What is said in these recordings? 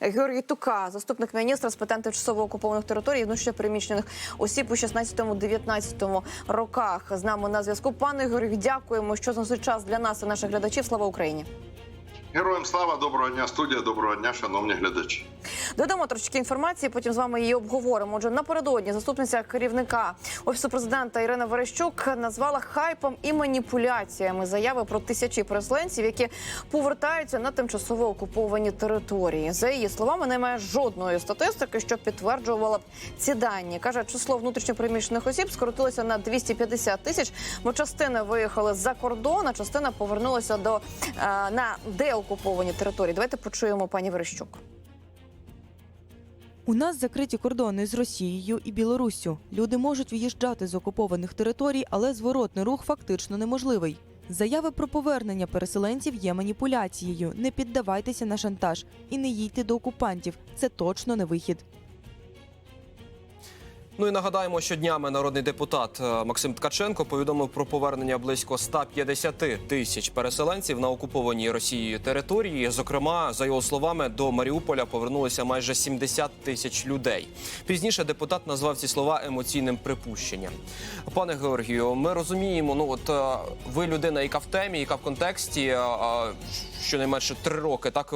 Георгій Тука, заступник міністра з питань тимчасово окупованих територій, внутрішньопереміщених осіб у 16-19 роках. З нами на зв'язку. Пане Георгій, дякуємо, що знайшли час для нас і наших глядачів. Слава Україні! Героям слава, доброго дня, студія, доброго дня, шановні глядачі. Додамо трошки інформації, потім з вами її обговоримо. Отже, напередодні заступниця керівника офісу президента Ірина Верещук назвала хайпом і маніпуляціями заяви про тисячі переселенців, які повертаються на тимчасово окуповані території. За її словами, немає жодної статистики, що підтверджувала б ці дані. каже, число внутрішньопереміщених осіб скоротилося на 250 тисяч. Бо частина виїхали за кордон, а частина повернулася до е, на деокуповані території. Давайте почуємо пані Верещук. У нас закриті кордони з Росією і Білоруссю. Люди можуть в'їжджати з окупованих територій, але зворотний рух фактично неможливий. Заяви про повернення переселенців є маніпуляцією. Не піддавайтеся на шантаж і не їдьте до окупантів. Це точно не вихід. Ну і нагадаємо, що днями народний депутат е, Максим Ткаченко повідомив про повернення близько 150 тисяч переселенців на окупованій Росією території. Зокрема, за його словами, до Маріуполя повернулися майже 70 тисяч людей. Пізніше депутат назвав ці слова емоційним припущенням. Пане Георгію, ми розуміємо, ну от е, ви людина, яка в темі, яка в контексті. е, Щонайменше три роки так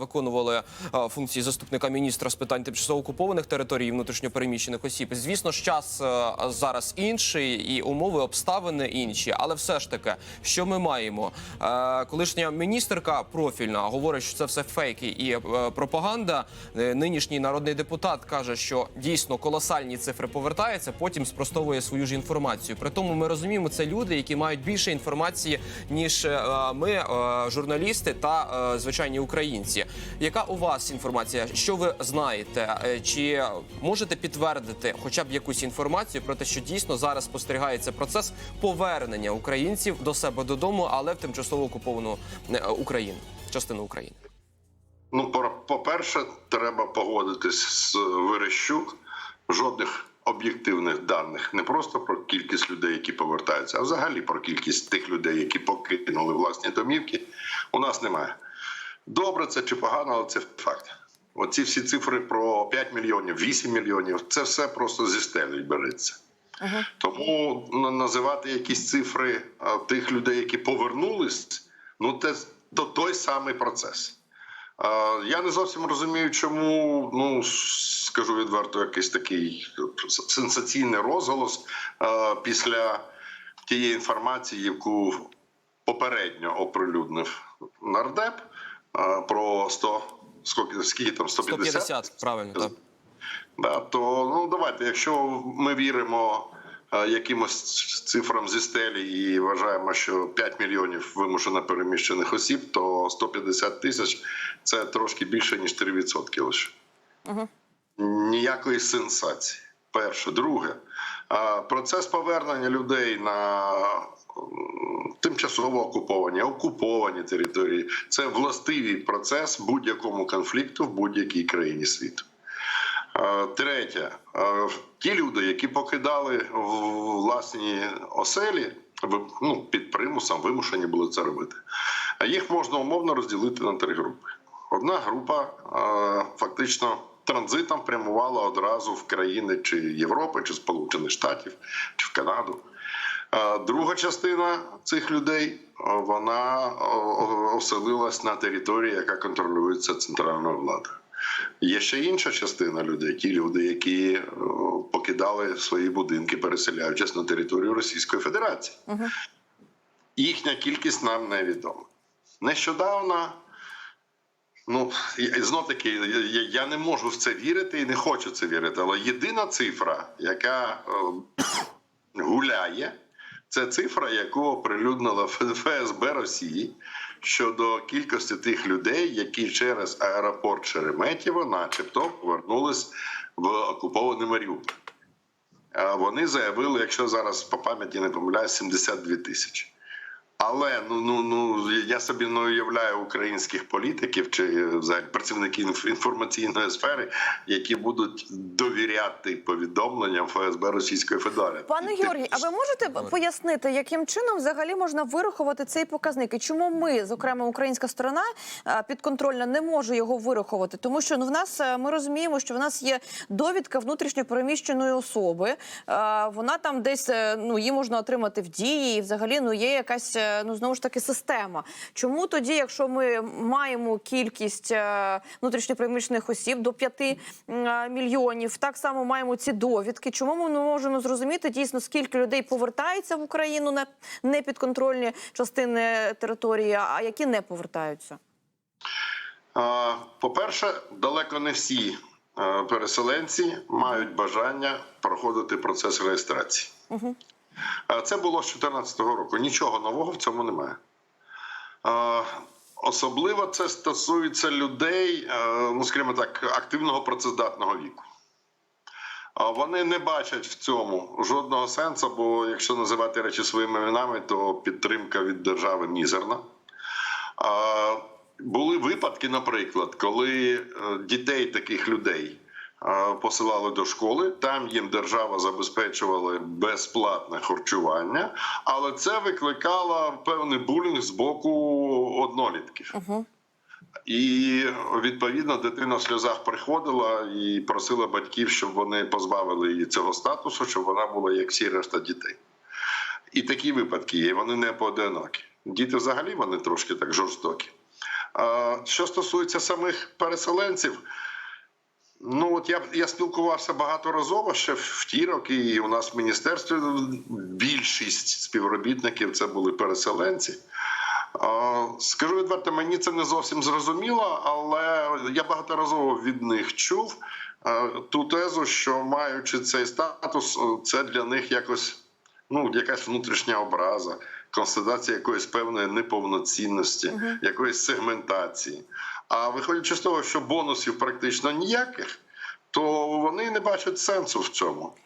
виконували функції заступника міністра з питань тимчасово окупованих територій внутрішньопереміщених осіб. Звісно ж, час е, зараз інший і умови, обставини інші. Але все ж таки, що ми маємо? Е, Колишня міністерка профільна говорить, що це все фейки і е, пропаганда. Нинішній народний депутат каже, що дійсно колосальні цифри повертаються, потім спростовує свою ж інформацію. При тому ми розуміємо, це люди, які мають більше інформації ніж ми, журналісти та звичайні українці. Яка у вас інформація? Що ви знаєте? Чи можете підтвердити хоча б якусь інформацію про те, що дійсно зараз спостерігається процес повернення українців до себе додому, але в тимчасово окуповану е, Україну, частину України? Ну, по- по-перше, треба погодитись з Верещук. Жодних об'єктивних даних не просто про кількість людей, які повертаються, а взагалі про кількість тих людей, які покинули власні домівки, у нас немає. Добре, це чи погано, але це факт. Оці всі цифри про 5 мільйонів, 8 мільйонів це все просто зі стелі береться. Тому називати якісь цифри тих людей, які повернулись, ну це то той самий процес. Я не зовсім розумію, чому ну скажу відверто, якийсь такий сенсаційний розголос після тієї інформації, яку попередньо оприлюднив нардеп про 100, скільки, скільки там 150? 150, правильно так. Да, то ну давайте, якщо ми віримо е, якимось цифрам зі стелі і вважаємо, що 5 мільйонів вимушено переміщених осіб, то 150 тисяч це трошки більше ніж 3% лише. Ніякої сенсації. Перше, друге, процес повернення людей на тимчасово окуповані, окуповані території це властивий процес будь-якому конфлікту в будь-якій країні світу. Третє, ті люди, які покидали власні оселі, ну, під примусом вимушені були це робити. Їх можна умовно розділити на три групи. Одна група фактично транзитом прямувала одразу в країни чи Європи, чи Сполучених Штатів, чи в Канаду. Друга частина цих людей вона оселилась на території, яка контролюється центральною владою. Є ще інша частина людей, ті люди, які покидали свої будинки, переселяючись на територію Російської Федерації. Їхня кількість нам невідома. Нещодавно, ну знов таки, я, не можу в це вірити і не хочу це вірити. Але єдина цифра, яка е, гуляє, це цифра, яку оприлюднила ФСБ Росії щодо кількості тих людей, які через аеропорт Шереметьєво, начебто, повернулись в окупований Маріуполь. Вони заявили, якщо зараз по пам'яті не помиляюсь, 72 тисячі. Але ну ну ну я собі не уявляю українських політиків чи взагалі працівників інформаційної сфери, які будуть довіряти повідомленням ФСБ Російської Федерації. Пане Георгій, а ви можете пояснити, яким чином взагалі можна вирахувати цей показник? І чому ми, зокрема українська сторона, е, підконтрольна, не може його вирахувати? Тому що ну в нас е, ми розуміємо, що в нас є довідка внутрішньо переміщеної особи. Е, Вона там десь е, ну її можна отримати в дії, і взагалі ну є якась е, ну знову ж таки система. Чому тоді, якщо ми маємо кількість е, осіб до 5 е, мільйонів, так само маємо ці довідки. Чому ми не можемо зрозуміти дійсно скільки людей повертається в Україну на непідконтрольні частини території, а які не повертаються? По-перше, далеко не всі е, переселенці мають бажання проходити процес реєстрації. Угу. А Це було з 2014 року. Нічого нового в цьому немає. Особливо це стосується людей, е, ну скажімо так, активного працездатного віку. Вони не бачать в цьому жодного сенсу, бо якщо називати речі своїми іменами, то підтримка від держави мізерна. Були випадки, наприклад, коли е, дітей таких людей е, посилали до школи, там їм держава забезпечувала безплатне харчування, але це викликало певний булінг з боку однолітків. Угу. І відповідно дитина в сльозах приходила і просила батьків, щоб вони позбавили її цього статусу, щоб вона була як всі решта дітей. І такі випадки є, вони не поодинокі. Діти взагалі вони трошки так жорстокі. Що стосується самих переселенців, ну от я, я спілкувався багаторазово ще в ті роки, і у нас в міністерстві більшість співробітників це були переселенці. А, Скажу відверто, мені це не зовсім зрозуміло, але я багаторазово від них чув е, ту тезу, що маючи цей статус, е, це для них якось ну, якась внутрішня образа, констатація якоїсь певної неповноцінності, якоїсь сегментації. А виходячи з того, що бонусів практично ніяких, то вони не бачать сенсу в цьому.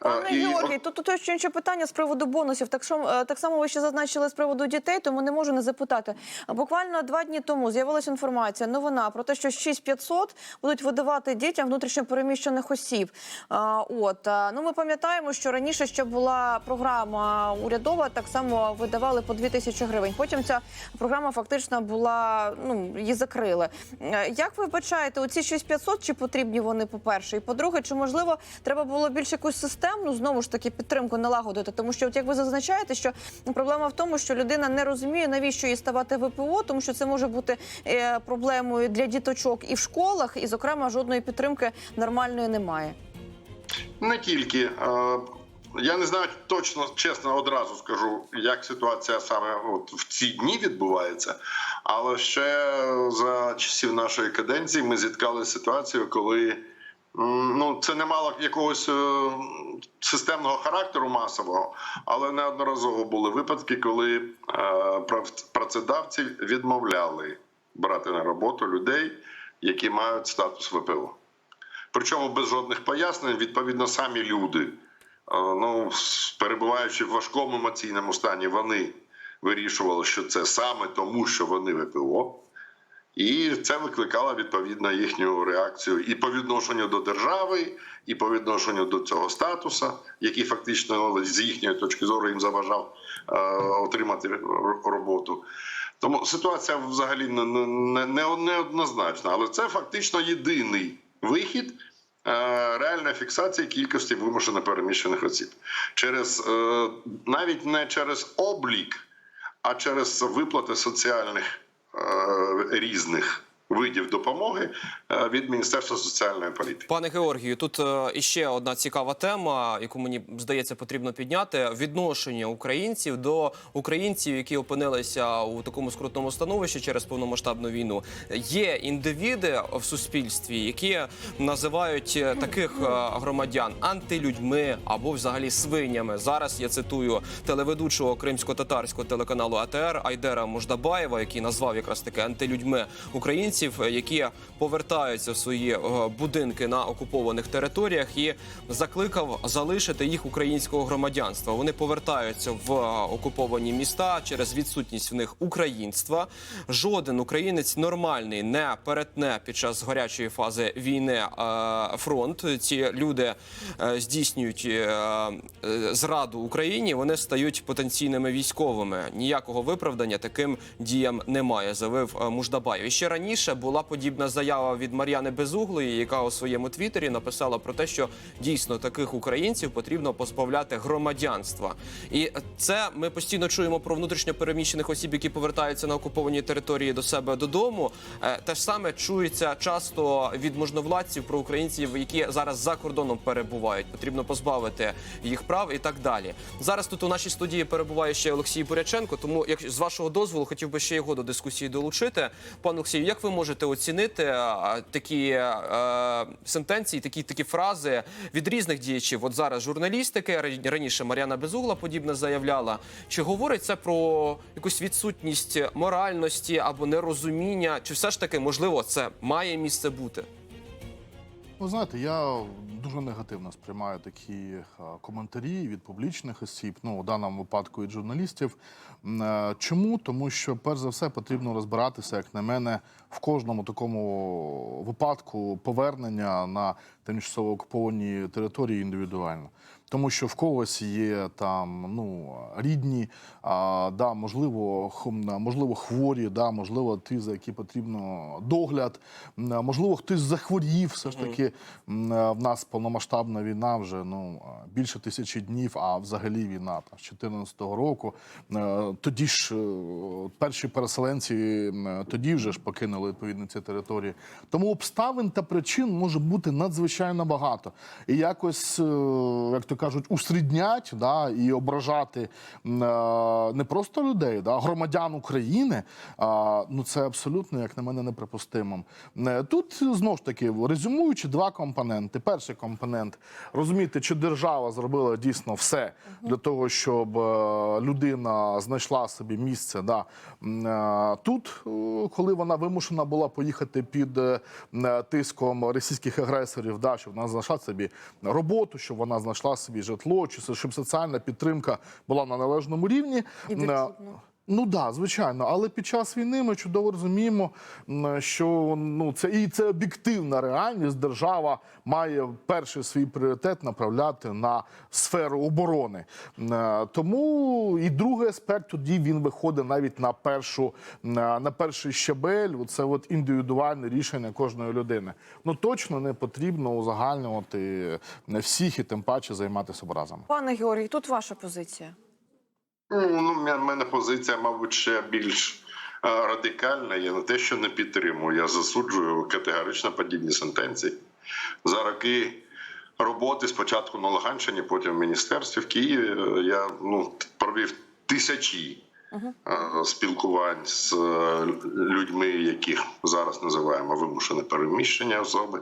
Е, Пане і- Георгій, тут тут ще інше питання з приводу бонусів. Так що е, так само ви ще зазначили з приводу дітей, тому не можу не запитати. Буквально два дні тому з'явилася інформація, новина про те, що 6500 будуть видавати дітям внутрішньо переміщених осіб. А, От а, ну ми пам'ятаємо, що раніше ще була програма урядова, так само видавали по 2000 гривень. Потім ця програма фактично була ну її закрили. Е, Як ви вбачаєте, оці 6500, чи потрібні вони по перше? І по-друге, чи можливо треба було більш якусь системну знову ж таки підтримку налагодити? Тому що, от як ви зазначаєте, що проблема в тому, що людина не розуміє, навіщо їй ставати ВПО, тому що це може бути е, проблемою для діточок і в школах, і зокрема жодної підтримки нормальної немає. Не тільки. Е, Я не знаю точно, чесно, одразу скажу, як ситуація саме от в ці дні відбувається. Але ще за часів нашої каденції ми зіткалися з ситуацією, коли ну це не мало якогось е, системного характеру масового, але неодноразово були випадки, коли е, працедавці відмовляли брати на роботу людей, які мають статус ВПО. Причому без жодних пояснень, відповідно, самі люди, е, ну, перебуваючи в важкому емоційному стані, вони вирішували, що це саме тому, що вони ВПО. І це викликало відповідно їхню реакцію і по відношенню до держави, і по відношенню до цього статуса, який фактично з їхньої точки зору їм заважав е, отримати роботу. Тому ситуація взагалі не, не, не, неоднозначна, але це фактично єдиний вихід е, реальної фіксації кількості вимушено переміщених осіб через е, навіть не через облік, а через виплати соціальних різних видів допомоги е, від Міністерства соціальної політики. Пане Георгію, тут е, іще одна цікава тема, яку мені здається потрібно підняти: відношення українців до українців, які опинилися у такому скрутному становищі через повномасштабну війну. Є індивіди в суспільстві, які називають е, таких громадян антилюдьми або взагалі свинями. Зараз я цитую телеведучого кримсько-татарського телеканалу АТР Айдера Мождабаєва, який назвав якраз таки антилюдьми українців. Українців, е, які повертаються в свої е, будинки на окупованих територіях, і закликав залишити їх українського громадянства. Вони повертаються в е, окуповані міста через відсутність в них українства. Жоден українець нормальний не перетне під час гарячої фази війни фронт. Ці люди здійснюють зраду Україні. Вони стають потенційними військовими. Ніякого виправдання таким діям немає. Заявив е, Муждабаєв. І ще раніше була подібна заява від Мар'яни Безуглої, яка у своєму твіттері написала про те, що дійсно таких українців потрібно позбавляти громадянства. І це ми постійно чуємо про внутрішньо переміщених осіб, які повертаються на окуповані території до себе додому. Е, Те ж саме чується часто від можновладців про українців, які зараз за кордоном перебувають. Потрібно позбавити їх прав і так далі. Зараз тут у нашій студії перебуває ще Олексій Буряченко. Тому, як з вашого дозволу, хотів би ще його до дискусії долучити. Пане Олексію, як ви можете оцінити такі е, сентенції, такі такі фрази від різних діячів? От зараз журналістики ра- раніше Мар'яна Безугла подібне заявляла. Чи говорить це про якусь відсутність моральності або нерозуміння? Чи все ж таки можливо це має місце бути? Ви знаєте, я дуже негативно сприймаю такі коментарі від публічних осіб, ну у даному випадку від журналістів. Е, Чому? Тому що, перш за все, потрібно розбиратися, як на мене, в кожному такому випадку повернення на тимчасово окуповані території індивідуально. Тому що в когось є там ну рідні, а, да, можливо, можливо, хворі, да, можливо, ті, за які потрібно догляд, можливо, хтось захворів. Все ж таки в нас повномасштабна війна вже ну більше тисячі днів, а взагалі війна там з 2014 року. Е, Тоді ж е, перші переселенці тоді вже ж покинули відповідно ці території. Тому обставин та причин може бути надзвичайно багато. І якось, е, як то кажуть, усріднять да, і ображати е, не просто людей, да, громадян України. а, Ну це абсолютно, як на мене, неприпустимим. Е, Тут знову ж таки резюмуючи два компоненти. Перший компонент розуміти, чи держава зробила дійсно все для того, щоб е, людина знайшла собі місце. Да. Тут, коли вона вимушена була поїхати під тиском російських агресорів, да, щоб вона знайшла собі роботу, щоб вона знайшла собі житло, чи щоб соціальна підтримка була на належному рівні. І відчутно. Ну да, звичайно, але під час війни ми чудово розуміємо, що ну це і це об'єктивна реальність. Держава має перший свій пріоритет направляти на сферу оборони. Е, Тому і другий аспект тоді він виходить навіть на першу на, на перший щабель. Це от індивідуальне рішення кожної людини. Ну точно не потрібно узагальнювати всіх і тим паче займатися образами. Пане Георгій, тут ваша позиція. Ну, в мене позиція, мабуть, ще більш е, радикальна. Я не те, що не підтримую, я засуджую категорично подібні сентенції. За роки роботи спочатку на Луганщині, потім в міністерстві в Києві. е, Я ну, провів тисячі е, спілкувань з людьми, яких зараз називаємо вимушене переміщення особи.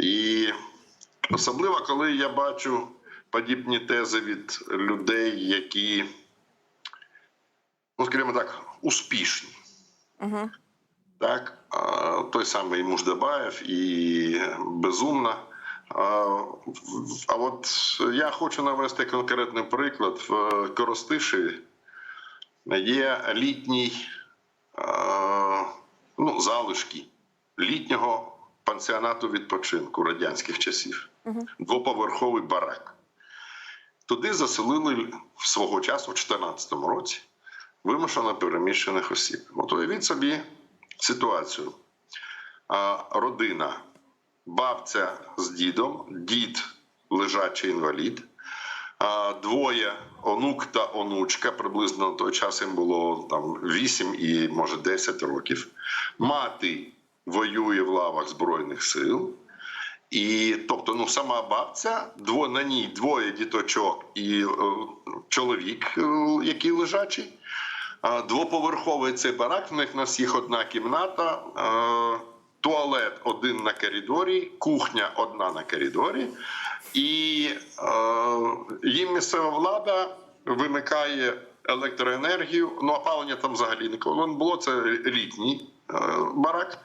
І особливо, коли я бачу подібні тези від людей, які, ну скажімо так, успішні. Угу. Так, той самий Муждабаєв і Безумна. А от я хочу навести конкретний приклад. В Коростишеві є літній ну, залишки літнього пансіонату відпочинку радянських часів. Двоповерховий барак. Туди заселили свого часу, в 2014 році, вимушено переміщених осіб. От уявіть собі ситуацію. Родина, бабця з дідом, дід лежачий інвалід, двоє онук та онучка, приблизно на той час їм було там 8 і може 10 років. Мати воює в лавах Збройних сил. І тобто, ну сама бабця, дво, на ній двоє діточок і е, чоловік, е, який лежачий. А, Двоповерховий цей барак. В них на всіх одна кімната, е, туалет один на коридорі, кухня одна на коридорі. І е, їм місцева влада вимикає електроенергію. Ну, опалення там взагалі ніколи не було. Це літній барак, е,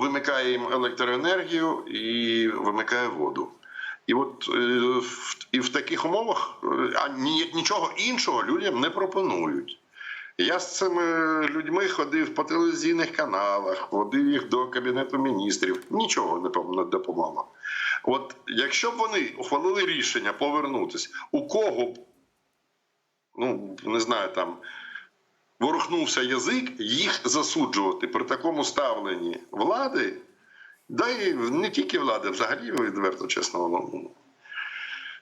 вимикає їм електроенергію і вимикає воду. І от е, і в таких умовах е, а нічого іншого людям не пропонують. Я з цими людьми ходив по телевізійних каналах, водив їх до кабінету міністрів. Нічого не допомогло. От якщо б вони ухвалили рішення повернутися, у кого б, ну не знаю, там ворухнувся язик, їх засуджувати при такому ставленні влади, да і не тільки влади, взагалі відверто чесно, ну,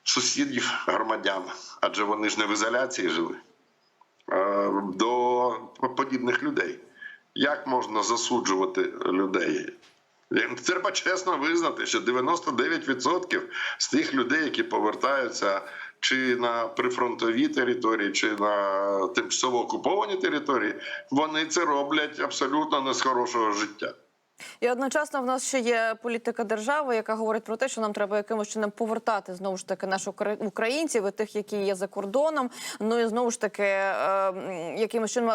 сусідів, громадян, адже вони ж не в ізоляції жили до подібних людей. Як можна засуджувати людей? Треба чесно визнати, що 99% з тих людей, які повертаються чи на прифронтовій території, чи на тимчасово окуповані території, вони це роблять абсолютно не з хорошого життя. І одночасно в нас ще є політика держави, яка говорить про те, що нам треба якимось чином повертати знову ж таки наших укра- українців і тих, які є за кордоном. Ну і знову ж таки е, якимось чином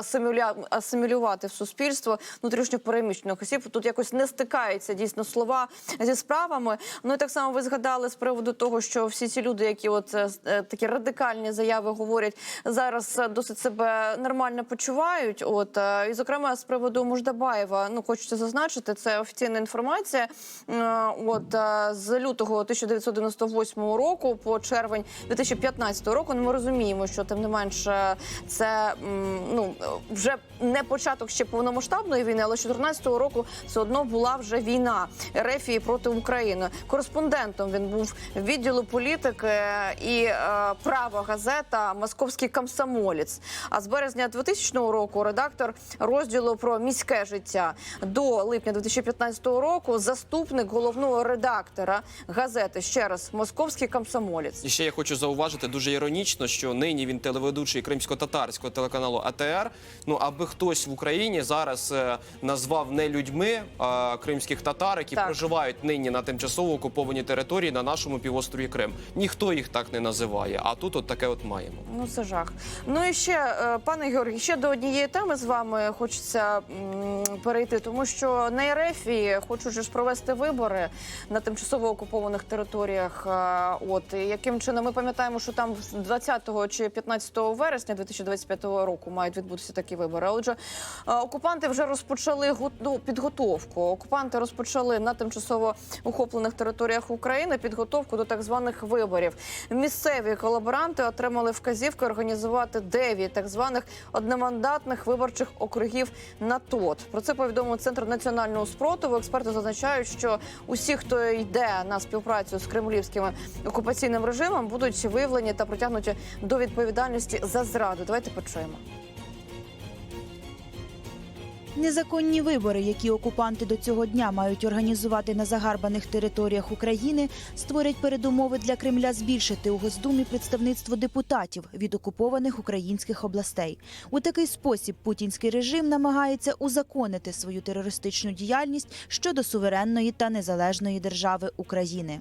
асимілювати в суспільство внутрішньо переміщених осіб. Тут якось не стикаються дійсно слова зі справами. Ну і так само ви згадали з приводу того, що всі ці люди, які от е, е, такі радикальні заяви говорять, зараз е, досить себе нормально почувають. От і зокрема з приводу Муждабаєва, ну хочеться зазначити, це офіційна інформація. Е, От е, з лютого 1998 року по червень 2015 року. Ну, ми розуміємо, що тим не менше це ну вже не початок ще повномасштабної війни, але з 2014 року все одно була вже війна Рефії проти України. Кореспондентом він був відділу політики і е, права газета Московський комсомолець. А з березня 2000 року редактор розділу про міське життя до липня 2015 року заступник головного редактора газети ще раз Московський комсомолець. І ще я хочу зауважити дуже іронічно, що нині він телеведучий кримсько-татарського телеканалу АТР. Ну аби хтось в Україні зараз е, назвав не людьми а кримських татар, які Так. проживають нині на тимчасово окупованій території на нашому півострові Крим. Ніхто їх так не називає. А тут от таке от маємо. Ну це жах. Ну і ще, е, пане Георгій, ще до однієї теми з вами хочеться м, перейти, тому що на РФі хочуть ж провести вибори на тимчасово окупованих територіях. Е, От і яким чином ми пам'ятаємо, що там з 20 чи 15 вересня 2025 року мають відбутися такі вибори. Отже, е, окупанти вже розпочали ну, підготовку. Окупанти розпочали на тимчасово охоплених територіях України підготовку до так званих виборів. Місцеві колаборанти отримали вказівки організувати 9 так званих одномандатних виборчих округів на ТОТ. Про це повідомив центр національного спротиву. Експерти зазначають, що усі, хто йде на співпрацю з кремлівським окупаційним режимом, будуть виявлені та притягнуті до відповідальності за зраду. Давайте почуємо. Незаконні вибори, які окупанти до цього дня мають організувати на загарбаних територіях України, створять передумови для Кремля збільшити у Госдумі представництво депутатів від окупованих українських областей. У такий спосіб путінський режим намагається узаконити свою терористичну діяльність щодо суверенної та незалежної держави України.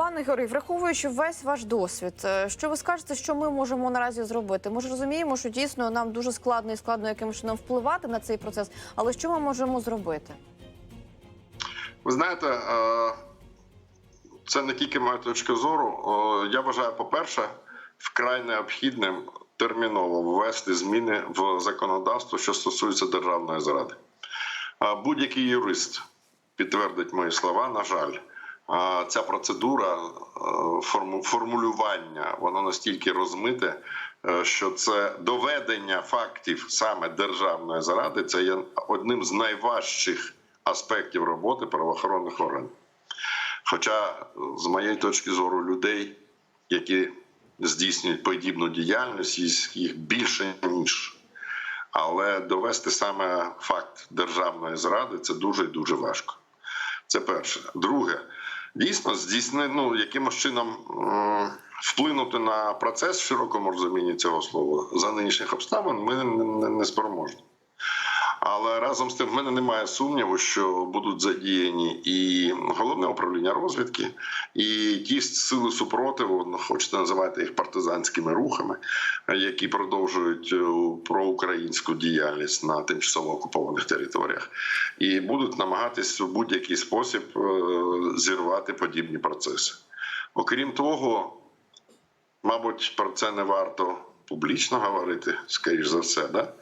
Пане Георгій, враховуючи весь ваш досвід, е, що ви скажете, що ми можемо наразі зробити? Ми ж розуміємо, що дійсно нам дуже складно і складно якимось чином впливати на цей процес, але що ми можемо зробити? Ви знаєте, е, це не тільки моя точка зору. Е, Я вважаю, по-перше, вкрай необхідним терміново ввести зміни в законодавство, що стосується державної зради. Будь-який юрист підтвердить мої слова. На жаль, ця процедура е, формулювання воно настільки розмите, е, що це доведення фактів саме державної зради. Це є одним з найважчих аспектів роботи правоохоронних органів. Хоча, з моєї точки зору, людей, які здійснюють подібну діяльність, їх більше ніж. Але довести саме факт державної зради це дуже і дуже важко. Це перше. Друге, дійсно, здійснити ну, якимось чином вплинути на процес в широкому розумінні цього слова за нинішніх обставин ми не спроможні. Але разом з тим в мене немає сумніву, що будуть задіяні і головне управління розвідки, і ті сили супротиву, ну, хочете називати їх партизанськими рухами, які продовжують е, проукраїнську діяльність на тимчасово окупованих територіях, і будуть намагатись у будь-який спосіб е, зірвати подібні процеси. Окрім того, мабуть, про це не варто публічно говорити, скоріш за все, да?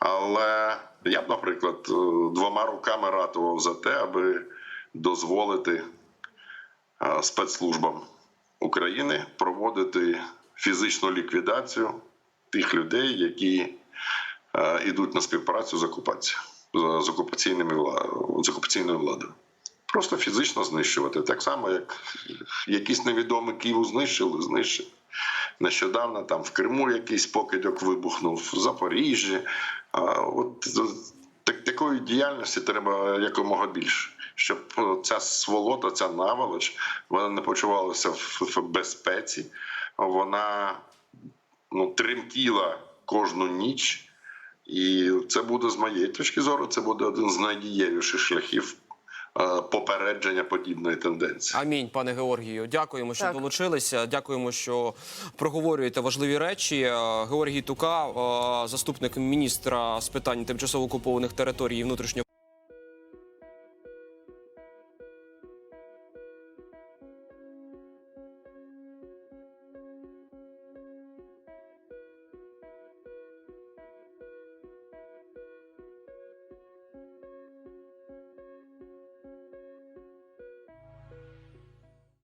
Але я б, наприклад, е, двома руками ратував за те, аби дозволити е, спецслужбам України проводити фізичну ліквідацію тих людей, які е, йдуть на співпрацю з окупацією, з- окупаційними з окупаційною владою. Просто фізично знищувати. Так само, як якийсь невідомий Київ знищили, знищили. Нещодавно там в Криму якийсь покидьок вибухнув, в Запоріжжі. От так, такої діяльності треба якомога більше, щоб ця сволота, ця наволоч, вона не почувалася в, безпеці, вона ну, тремтіла кожну ніч. І це буде з моєї точки зору, це буде один з найдієвіших шляхів попередження подібної тенденції. Амінь, пане Георгію. Дякуємо, що Так. долучилися. Дякуємо, що проговорюєте важливі речі. Е, Георгій Тука, е, заступник міністра з питань тимчасово окупованих територій і внутрішньо.